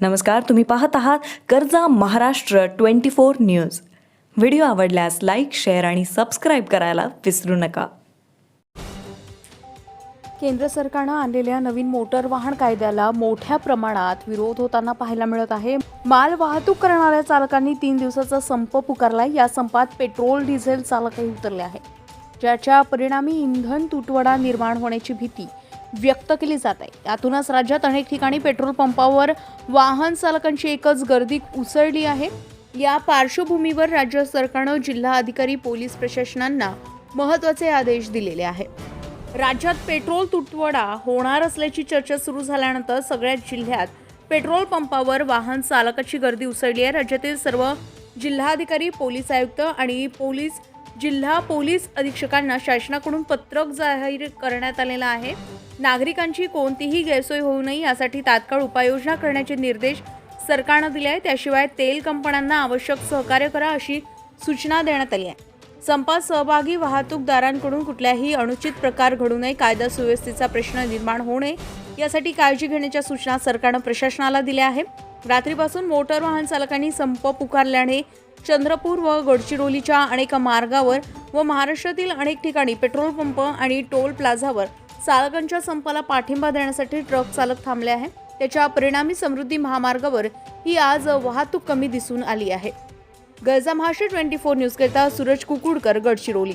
नमस्कार तुम्ही पाहत आहात कर्जा Maharashtra twenty four news. Video आवडल्यास लाईक शेअर आणि सबस्क्राईब करायला विसरू नका. केंद्र सरकारनं आणलेल्या नवीन मोटर वाहन कायद्याला मोठ्या प्रमाणात विरोध होताना पाहायला मिळत आहे. माल वाहतूक करणाऱ्या चालकांनी तीन दिवसाचा संप पुकारलाय. या संपात पेट्रोल डिझेल चालकही उतरले आहेत. ज्याच्या परिणामी इंधन तुटवडा निर्माण होण्याची भीती व्यक्त केली जात आहे. यातूनच राज्यात अनेक ठिकाणी पेट्रोल पंपावर वाहन चालकांची एकच गर्दी उसळली आहे. या पार्श्वभूमीवर राज्य सरकारनं जिल्हा अधिकारी पोलीस प्रशासनांना महत्त्वाचे आदेश दिलेले आहेत. राज्यात पेट्रोल तुटवडा होणार असल्याची चर्चा सुरू झाल्यानंतर सगळ्याच जिल्ह्यात पेट्रोल पंपावर वाहन चालकाची गर्दी उसळली आहे. राज्यातील सर्व जिल्हाधिकारी पोलीस आयुक्त आणि पोलीस जिल्हा पोलीस अधीक्षकांना शासनाकडून पत्रक जाहीर करण्यात आलेलं आहे. नागरिकांची कोणतीही गैरसोय होऊ नये यासाठी तात्काळ उपाययोजना करण्याचे निर्देश सरकारनं दिले आहे त्याशिवाय तेल कंपन्यांना आवश्यक सहकार्य करा अशी सूचना देण्यात आली आहे. संपात सहभागी वाहतूकदारांकडून कुठल्याही अनुचित प्रकार घडू नये कायदा सुव्यवस्थेचा प्रश्न निर्माण होऊ नये यासाठी काळजी घेण्याच्या सूचना सरकारनं प्रशासनाला दिल्या आहेत. रात्रीपासून मोटर वाहन चालकांनी संप पुकारल्याने चंद्रपूर व गडचिरोलीच्या अनेक मार्गावर व महाराष्ट्रातील अनेक ठिकाणी पेट्रोल पंप आणि टोल प्लाझावर चालकांच्या संपाला पाठिंबा देण्यासाठी ट्रक चालक थांबले आहे त्याच्या परिणामी समृद्धी महामार्गावर ही आज वाहतूक कमी दिसून आली आहे. गरजा महाराष्ट्र ट्वेंटी फोर न्यूजकरिता सूरज कुकुडकर गडचिरोली.